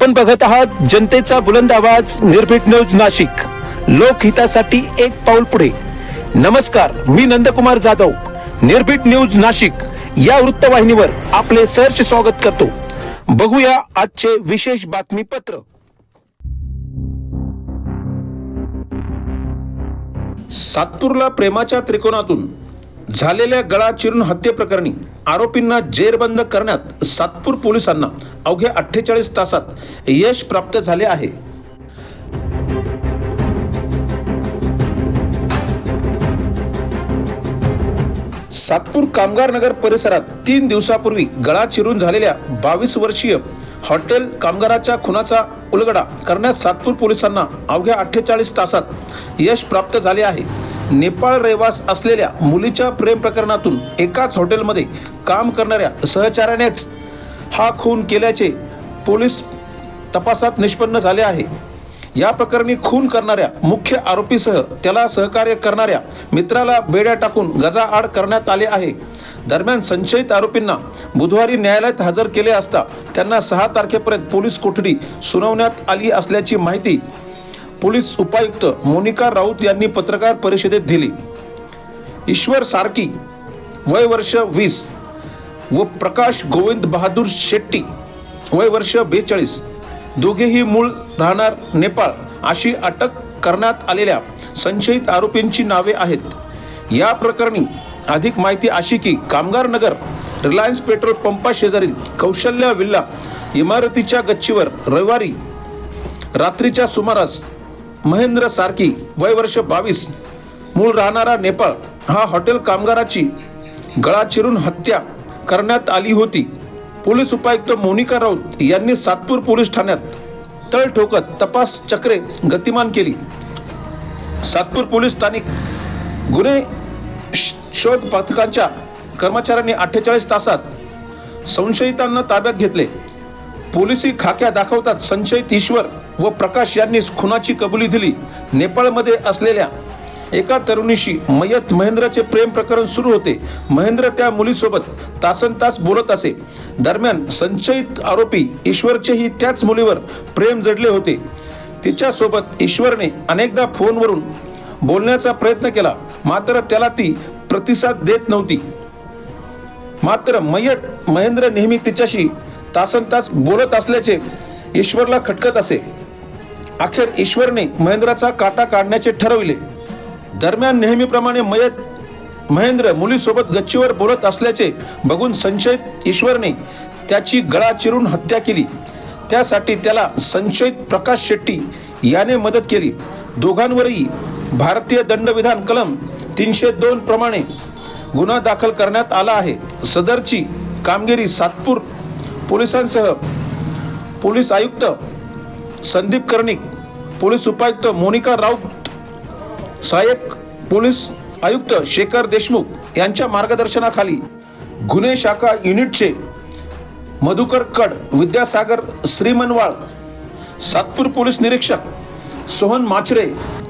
आपण बघत आहात जनतेचा बुलंद आवाज निर्भीड न्यूज नाशिक. लोकहितासाठी एक पाऊल पुढे. नमस्कार मी नंदकुमार जाधव. निर्भीड न्यूज नाशिक. या वृत्तवाहिनीवर आपले सहर्ष स्वागत करतो. बघूया आजचे विशेष बातमीपत्र. सातपूरला प्रेमाच्या त्रिकोणातून झालेल्या गळा चिरून हत्येप्रकरणी आरोपींना जेरबंद करण्यात सातपूर पोलिसांना अवघ्या अठ्ठेचाळीस तासात यश प्राप्त झाले आहे. सातपूर कामगार नगर परिसरात तीन दिवसापूर्वी गळा चिरून झालेल्या बावीस वर्षीय हॉटेल कामगाराच्या खुनाचा उलगडा करण्यात सातपूर पोलिसांना अवघ्या अठ्ठेचाळीस तासात यश प्राप्त झाले आहे. नेपाळ रहिवास असलेल्या मुलीच्या प्रेम प्रकरणातून एकाच हॉटेलमध्ये काम करणाऱ्या सहचार्यानेच हा खून केल्याचे पोलीस तपासात निष्पन्न झाले आहे. या प्रकरणी खून करणाऱ्या मुख्य आरोपीसह त्याला सहकार्य करणाऱ्या मित्राला बेड्या टाकून गजाआड करण्यात आले आहे. दरम्यान संशयित आरोपींना बुधवारी न्यायालयात हजर केले असता त्यांना सहा तारखेपर्यंत पोलीस कोठडी सुनावण्यात आली असल्याची माहिती पोलीस उपायुक्त मोनिका राऊत यांनी पत्रकार परिषदेत दिली. ईश्वर सारकी वय वर्ष वीस व प्रकाश गोविंद बहादूर शेट्टी वय वर्ष बेचाळीस दोघेही मूळ राहणार नेपाळ अशी अटक करण्यात आलेल्या संशयित आरोपींची नावे आहेत. या प्रकरणी अधिक माहिती अशी की कामगार नगर रिलायन्स पेट्रोल पंपा शेजारील कौशल्य विल्ला इमारतीच्या गच्चीवर रविवारी रात्रीच्या सुमारास महेंद्र सारकी वय वर्ष बावीस. मूळ राहणारा नेपाळ हा हॉटेल कामगाराची गळा चिरून हत्या करण्यात आली होती. पोलीस उपायुक्त मोनिका राऊत यांनी सातपूर पोलीस ठाण्यात तळ ठोकत तपास चक्रे गतिमान केली. सातपूर पोलीस स्थानिक गुन्हे श- शोध पथकांच्या कर्मचाऱ्यांनी अठ्ठेचाळीस तासात संशयितांना ताब्यात घेतले. पोलिसी खाक्या दाखवतात संशयित ईश्वर व प्रकाश यांनी खुनाची कबुली दिली. नेपाळमध्ये असलेल्या एका तरुणीशी मयत महेंद्रचे प्रेम प्रकरण सुरू होते. महेंद्र त्या मुलीसोबत तासन तास बोलत असे. दरम्यान संशयित आरोपी ईश्वरचेही त्याच मुलीवर प्रेम जडले होते. तिच्यासोबत ईश्वरने अनेकदा फोनवरून बोलण्याचा प्रयत्न केला मात्र त्याला ती प्रतिसाद देत नव्हती. मात्र मयत महेंद्र नेहमी तिच्याशी तासन तास बोलत असल्याचे ईश्वरला खटकत असे. अखेर ईश्वरने महेंद्राचा काटा काढण्याचे ठरविले. दरम्यान नेहमीप्रमाणे मयत महेंद्र मुलीसोबत गच्चीवर बोलत असल्याचे बघून संशयित ईश्वरने त्याची गळा चिरून हत्या केली. त्यासाठी त्याला संशयित प्रकाश शेट्टी याने मदत केली. दोघांवरही भारतीय दंडविधान कलम तीनशे दोन प्रमाणे गुन्हा दाखल करण्यात आला आहे. सदरची कामगिरी सातपूर पोलिसांसह पोलीस आयुक्त संदीप कर्णिक पोलीस उपायुक्त मोनिका राऊत सहाय्यक पोलीस आयुक्त शेखर देशमुख यांच्या मार्गदर्शनाखाली गुन्हे शाखा युनिटचे मधुकर कड विद्यासागर श्रीमनवाळ सातपूर पोलीस निरीक्षक सोहन माचरे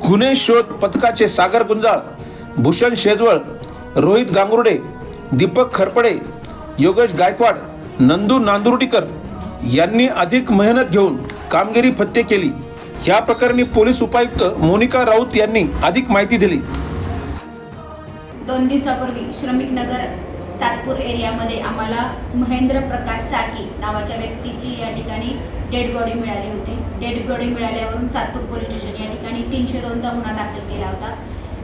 गुन्हे शोध पथकाचे सागर गुंजाळ भूषण शेजवळ रोहित गांगुर्डे दीपक खरपडे योगेश गायकवाड नंदू नांदुर्डीकर यांनी अधिक मेहनत घेऊन कामगिरी फत्ते केली. या प्रकरणी पोलीस उपायुक्त मोनिका राऊत यांनी अधिक माहिती दिली. दोन दिवसापूर्वी श्रमिक नगर सातपूर एरियामध्ये आम्हाला महेंद्र प्रकाश साकी नावाच्या व्यक्तीची या ठिकाणी डेड बॉडी मिळाली होती. डेड बॉडी मिळाल्यावरून सातपूर पोलीस स्टेशन या ठिकाणी तीनशे दोनचा गुन्हा दाखल केला होता.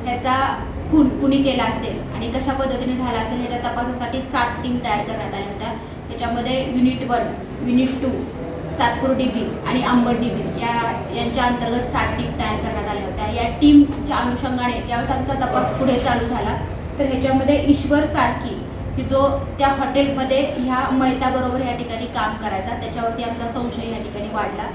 त्याचा खून कुणी केला असेल आणि कशा पद्धतीने झाला असेल ह्याच्या तपासासाठी सात टीम तयार करण्यात आल्या होत्या. त्याच्यामध्ये unit one unit two Satpur DB आणि अंबड डीबी या यांच्या अंतर्गत सात टीम तयार करण्यात आल्या होत्या. या टीमच्या अनुषंगाने ज्यावेळेस आमचा तपास पुढे चालू झाला तर ह्याच्यामध्ये ईश्वर सारखी की जो त्या हॉटेलमध्ये ह्या मैताबरोबर या ठिकाणी काम करायचा त्याच्यावरती आमचा संशय या ठिकाणी वाढला.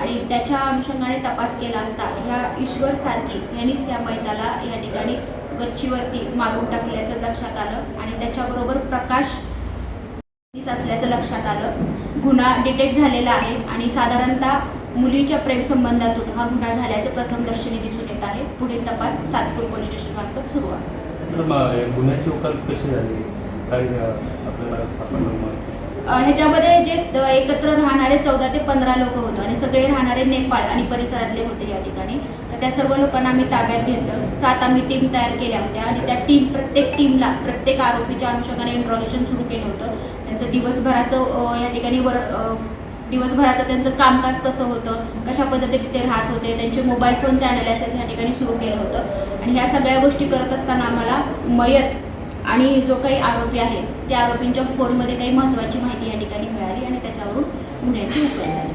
आणि त्याच्या अनुषंगाने तपास केला असता ह्या ईश्वर सारखी यांनीच या मैताला या ठिकाणी गच्चीवरती मारून टाकल्याचं लक्षात आलं आणि त्याच्याबरोबर प्रकाश असल्याचं लक्षात आलं. गुन्हा डिटेक्ट झालेला आहे आणि साधारणतः मुलीच्या प्रेमसंबंधातून हा गुन्हा झाल्याचं प्रथमदर्शनी दिसून येत आहे. पुढील तपास सातपूर पोलीस स्टेशन मार्फत सुरू आहे. गुन्ह्याची उकल कशी झाली? काही आपल्याला ह्याच्यामध्ये जे द- एकत्र राहणारे चौदा ते पंधरा लोक होतो आणि सगळे राहणारे नेपाळ आणि परिसरातले होते या ठिकाणी. तर त्या सर्व लोकांना आम्ही ताब्यात घेतलं. सात आम्ही टीम तयार केल्या होत्या आणि त्या टीम प्रत्येक टीमला प्रत्येक आरोपीच्या अनुषंगाने इंट्रॉगेशन सुरू केलं होतं. त्यांचं दिवसभराचं या ठिकाणी वर दिवसभराचं त्यांचं कामकाज कसं होतं कशा पद्धतीने ते राहत होते त्यांचे मोबाईल फोनचं अनालिसिस या ठिकाणी सुरू केलं होतं. आणि ह्या सगळ्या गोष्टी करत असताना आम्हाला मयत आणि जो काही आरोपी आहे त्या आरोपींच्या फोनमध्ये काही महत्त्वाची माहिती या ठिकाणी मिळाली आणि त्याच्यावरून गुन्ह्याची उकल झाली.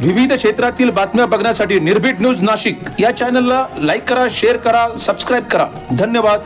विविध क्षेत्रातील बातम्या बघण्यासाठी निर्भीड न्यूज नाशिक या चॅनलला लाईक करा शेअर करा सबस्क्राईब करा. धन्यवाद.